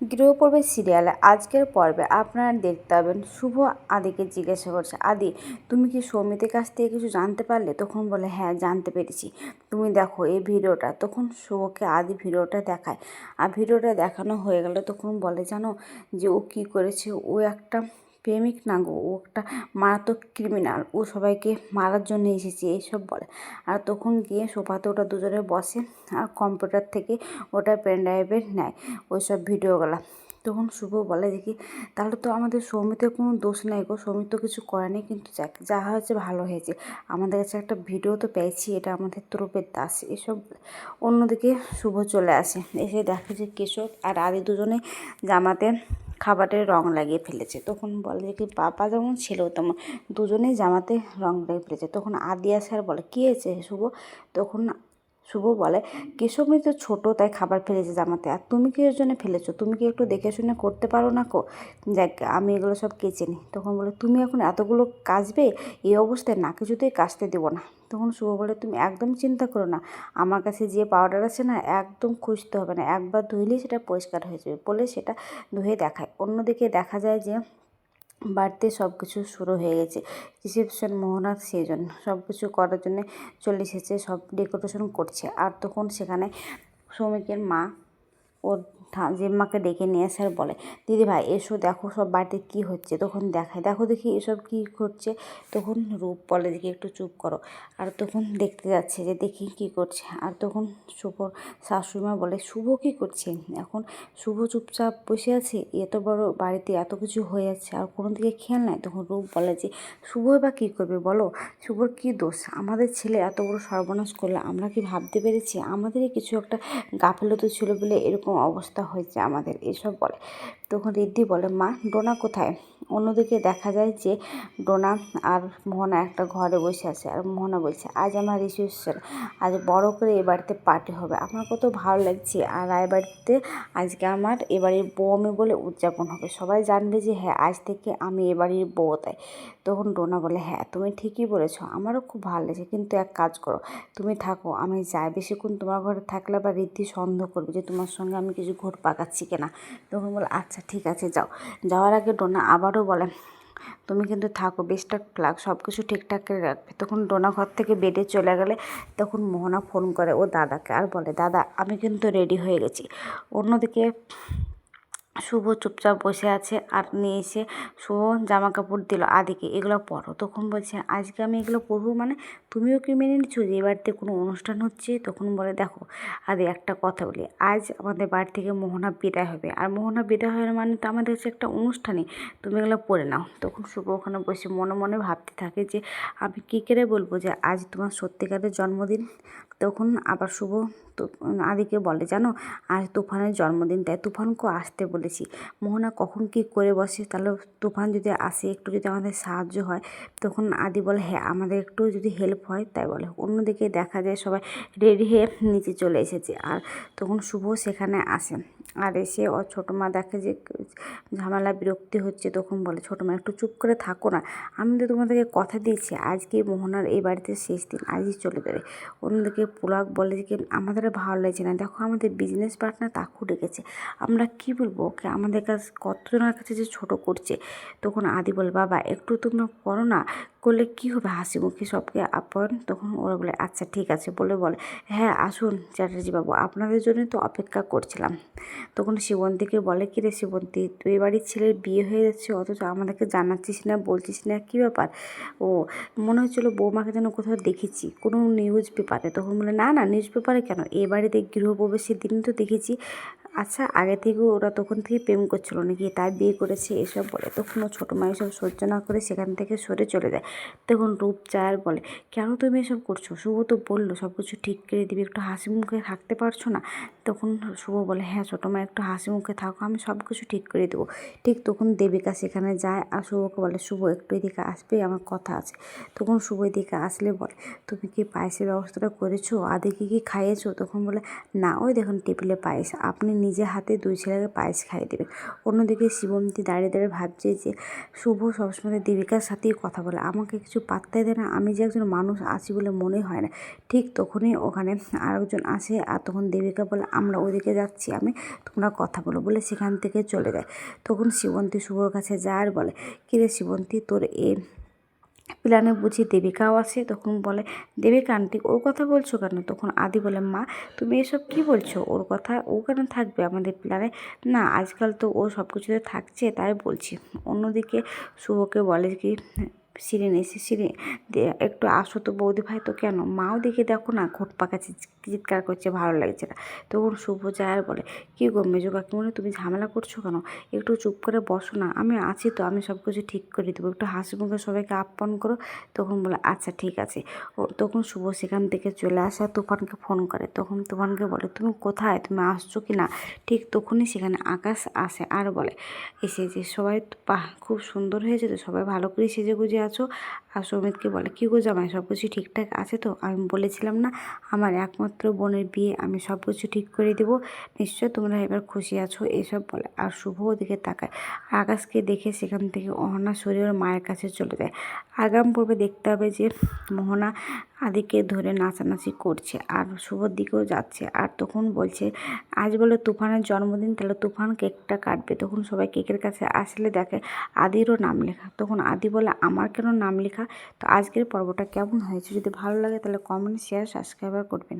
গৃহপর্বের সিরিয়ালে আজকের পর্বে আপনারা দেখতে পাবেন শুভ আদিকে জিজ্ঞাসা করছে, আদি, তুমি কি সৌমিতের কাছ থেকে কিছু জানতে পারলে? তখন বলে হ্যাঁ জানতে পেরেছি। তুমি দেখো এই ভিডিওটা। তখন শুভকে আদি ভিডিওটা দেখায়। আর ভিডিওটা দেখানো হয়ে গেলে তখন বলে, জানো যে ও কি করেছে? ও একটা প্রেমিক না গো, ও একটা মারাত্মক ক্রিমিনাল ও সবাইকে মারার জন্য এসেছে, এইসব বলে। আর তখন গিয়ে সোফাতে ওটা দুজনে বসে, আর কম্পিউটার থেকে ওটা পেন ড্রাইভে নেয় ওই সব ভিডিওগুলো। তখন শুভ বলে কি, তাহলে তো আমাদের সৌমিতের কোনো দোষ নেই গো সৌমিত তো কিছু করেনি, কিন্তু যাক, যা হয়েছে ভালো হয়েছে। আমাদের কাছে একটা ভিডিও তো পেয়েছি, এটা আমাদের তরফের দাস, এসব অন্যদিকে শুভ চলে আসে, এসে দেখে যে কেশব আর আদি দুজনে জামাতে খাবারের রং লাগিয়ে ফেলেছে। তখন বলে যে, কি বাবা যেমন ছিল তেমন দুজনেই জামাতে রং লাগিয়ে ফেলেছে। তখন আদিয়া স্যার বলে, কী হয়েছে শুভ? তখন শুভ বলে কেশব তো ছোটো, তাই খাবার ফেলেছে জামাতে। আর তুমি কি এর জন্য ফেলেছো? তুমি কি একটু দেখে শুনে করতে পারো না কো? যাক, আমি এগুলো সব কেচে নিই। তখন বলে, তুমি এখন এতগুলো কাচবে? এই অবস্থায় না, কিছুতেই কাচতে দেবো না। তখন শুভ বলে, তুমি একদম চিন্তা করো না। আমার কাছে যে পাউডার আছে না, একদম খুঁজতে হবে না। একবার ধুইলেই সেটা পরিষ্কার হয়ে যাবে। বলে সেটা ধুয়ে দেখায়। অন্যদিকে দেখা যায় যে বাড়িতে সব কিছু শুরু হয়ে গেছে। রিসেপশন মোহনাথ সেই জন্য সব কিছু করার জন্য চলে এসেছে, সব ডেকোরেশন করছে। আর তখন সেখানে শ্রমিকের মা ওর জেম্মাকে ডেকে নিয়ে আসে আর বলে, দিদি ভাই, এসো দেখো সব বাড়িতে কী হচ্ছে, তখন দেখায়। দেখো দেখি এসব কী করছে তখন রূপ বলে, দেখি একটু চুপ করো। আর তখন দেখতে যাচ্ছে যে দেখি কী করছে। আর তখন শুভ, শাশুড়িমা বলে, শুভ কী করছে? এখন শুভ চুপচাপ বসে আছে? এত বড় বাড়িতে এত কিছু হয়ে যাচ্ছে আর কোনো দিকে খেয়াল নাই? তখন রূপ বলে যে, শুভ বা কী করবে বলো? শুভর কী দোষ? আমাদের ছেলে এত বড় সর্বনাশ করলে আমরা কি ভাবতে পেরেছি? আমাদেরই কিছু একটা গাফিলতি ছিল বলে এরকম অবস্থা হয়েছে আমাদের এসব বলে। তখন রিদ্ধি বলে, মা, ডোনা কোথায়? অন্যদিকে দেখা যায় যে ডোনা আর মোহনা একটা ঘরে বসে আছে। আর মোহনা বলছে, আজ আমার রিসেপশন আজ বড় করে এ বাড়িতে পার্টি হবে। আমার কত ভালো লাগছে। আর রায় বাড়িতে আজকে আমার এবাড়ির বউ আমি বলে উদযাপন হবে। সবাই জানবে যে হ্যাঁ আজ থেকে আমি এবাড়ির বউ তাই। তখন ডোনা বলে হ্যাঁ তুমি ঠিকই বলেছ। আমারও খুব ভালো লেগেছে। কিন্তু এক কাজ করো। তুমি থাকো। আমি যাই। বেশিক্ষণ তোমার ঘরে থাকলে বা রীতি সন্দেহ করবে যে তোমার সঙ্গে আমি কিছু ঘোর পাকাচ্ছি কিনা? তখন বলে আচ্ছা ঠিক আছে, যাও। যাওয়ার আগে ডোনা আবারও বলে, তুমি কিন্তু থাকো বেশটা ক্লাক সব কিছু ঠিকঠাক করে রাখবে। তখন ডোনা ঘর থেকে বেডে চলে গেলে তখন মোহনা ফোন করে, ও দাদাকে। আর বলে, দাদা, আমি কিন্তু রেডি হয়ে গেছি। অন্যদিকে শুভ চুপচাপ বসে আছে আর নিয়ে এসে শুভ জামা কাপড় দিল আদিকে এগুলো পরো। তখন বলছে, আজকে আমি এগুলো পরবো মানে তুমিও কি মেনে নিচ্ছো? যে বাড়িতে কোনো অনুষ্ঠান হচ্ছে? তখন বলে, দেখো আদি একটা কথা বলি, আজ আমাদের বাড়ি থেকে মোহনা বিদায় হবে। আর মোহনা বিদায় হওয়ার মানে তো আমাদের কাছে একটা অনুষ্ঠানে তুমি এগুলো পরে নাও। তখন শুভ ওখানে বসে মনে মনে ভাবতে থাকে যে, আমি কী করে বলব যে আজ তোমার সত্যিকারের জন্মদিন? তখন আবার শুভ তো, আদিকে বলে, জানো, আজ তুফানের জন্মদিন, তাই তুফানকেও আসতে বলেছি। মোহনা কখন কি করে বসে? তাহলে তুফান যদি আসে, একটু যদি আমাদের সাহায্য হয়, তখন আদি বলে হ্যাঁ আমাদের একটু যদি হেল্প হয়, তাই বলে। অন্যদিকে দেখা যায় সবাই রেডি হয়ে নিচে চলে এসেছে। আর তখন শুভ সেখানে আসে। আর এসে ও ছোটো মা দেখে যে ঝামেলা, বিরক্তি হচ্ছে, তখন বলে, ছোটো মা, একটু চুপ করে থাকো না। আমি তো তোমাদেরকে কথা দিয়েছি। আজকে মোহনার এই বাড়িতে শেষ দিন। আজই চলে যাবে। অন্যদিকে পুলাক বলে যে আমাদের ভালো লাগছে না। দেখো, আমাদের বিজনেস পার্টনার তাকেও ডেকেছে। আমরা কি বলব? ওকে আমাদের কাছে, কতজনের কাছে যে ছোট করছে? তখন আদি বলে, বাবা, একটু তোমরা করো না। করলে কী হবে? হাসি মুখে সবকে আপন? তখন ওরা বলে আচ্ছা ঠিক আছে। বলে বলে হ্যাঁ আসুন চ্যাটার্জি বাবু, আপনাদের জন্যই তো অপেক্ষা করছিলাম। তখন শিবন্তীকে বলে, কি রে শিবন্তী, তুই বাড়ির ছেলের বিয়ে হয়ে যাচ্ছে, অথচ আমাদেরকে জানাচ্ছিস না, বলছিস না? কী ব্যাপার? ও, মনে হচ্ছিল বৌমাকে যেন কোথাও দেখেছি, কোনো নিউজ পেপারে তখন বলে, না না নিউজ পেপারে কেন? এ বাড়িতে গৃহপ্রবেশের দিন তো দেখেছি। আচ্ছা আগে থেকে ওরা তখন থেকে প্রেম করছিল নাকি? তাই বিয়ে করেছে, এসব বলে। তখন ও ছোটো মা এসব সহ্য না করে সেখান থেকে সরে চলে যায়। তখন রূপ চার বলে, কেন তুমি এসব করছ? শুভ তো বলল সব কিছু ঠিক করে দিবি। একটু হাসি মুখে থাকতে পারছ না? তখন শুভ বলে হ্যাঁ ছোটো মা, একটু হাসি মুখে থাকো, আমি সব কিছু ঠিক করে দেবো। ঠিক তখন দেবিকা সেখানে যায় আর শুভকে বলে, শুভ, একটু এদিকে আসবে, আমার কথা আছে। তখন শুভ এদিকে আসলে বলে, তুমি কি পায়েসের ব্যবস্থাটা করেছ? আদিকে কি খাইয়েছো? তখন বলে, না, ওই দেখুন, টেবিলে পায়েস। আপনি নিজে হাতে দুই ছেলেকে পায়েস খাইয়ে দেবে। অন্যদিকে শিবন্তী দাঁড়িয়ে দাঁড়িয়ে ভাবছে যে, শুভ সবসময় দেবিকার সাথেই কথা বলে। আমাকে কিছু পাত্তাই দেয় না। আমি যে একজন মানুষ আছি বলে মনে হয় না। ঠিক তখনই ওখানে আরেকজন আসে আর তখন দেবিকা বলে, আমরা ওদিকে যাচ্ছি, আমি তোমরা কথা বলো। বলে সেখান থেকে চলে যায়। তখন শিবন্তী শুভর কাছে যায় আর বলে, কিরে শিবন্তী তোর এ প্ল্যানে বুঝি দেবিকাও আছে, তখন বলে, দেবিকা আন্টি, ওর কথা বলছো কেন? তখন আদি বলে, মা, তুমি এসব কি বলছো? ওর কথা, ও কেন থাকবে আমাদের প্ল্যানে না, আজকাল তো ও সব কিছুতে থাকছে, তাই বলছি। অন্যদিকে শুভকে বলে কি সিরিন এসে সিরিন একটু আসো তো বৌদি ভাই তো কেন? মাও দেখে দেখো না, ঘোট পাকা চিৎকার করছে, ভালো লাগছে না। তখন শুভ যায় আর বলে, কী গো মেজো কাকিমণি, তুমি ঝামেলা করছ কেন? একটু চুপ করে বসো না। আমি আছি তো, আমি সব কিছু ঠিক করে দেবো। একটু হাসি মুখে সবাইকে আপ্যায়ন করো। তখন বলে আচ্ছা ঠিক আছে। তখন শুভ সেখান থেকে চলে আসে তুফানকে ফোন করে। তখন তুফানকে বলে, তুমি কোথায়? তুমি আসছো কি না? ঠিক তখনই সেখানে আকাশ আসে আর বলে এসে যে সবাই খুব সুন্দর হয়েছে তো, সবাই ভালো করে সেজে গুজে আছো আর সৌমিতকে বলে, কী গো জামাই সব কিছু ঠিকঠাক আছে তো? আমি বলেছিলাম, না, আমার একমাত্র বোনের বিয়ে, আমি সব কিছু ঠিক করে দেবো। নিশ্চয় তোমরা এবার খুশি আছো? এসব বলে, আর শুভ ওদিকে তাকায়। আকাশকে দেখে সেখান থেকে অহনা সরে ওর মায়ের কাছে চলে যায়। আগাম পর্বে দেখতে হবে যে মোহনা আদিকে ধরে নাচানাচি করছে, আর শুভর দিকেও যাচ্ছে। আর তখন বলছে, আজ বলে তুফানের জন্মদিন, তাহলে তুফান কেকটা কাটবে। তখন সবাই কেকের কাছে আসলে দেখে আদিরও নাম লেখা। তখন আদি বলে, আমার কেন নাম লেখা। তো আজকের পর্বটা কেমন হয়েছে যদি ভালো লাগে তাহলে কমেন্ট শেয়ার সাবস্ক্রাইবার করবেন।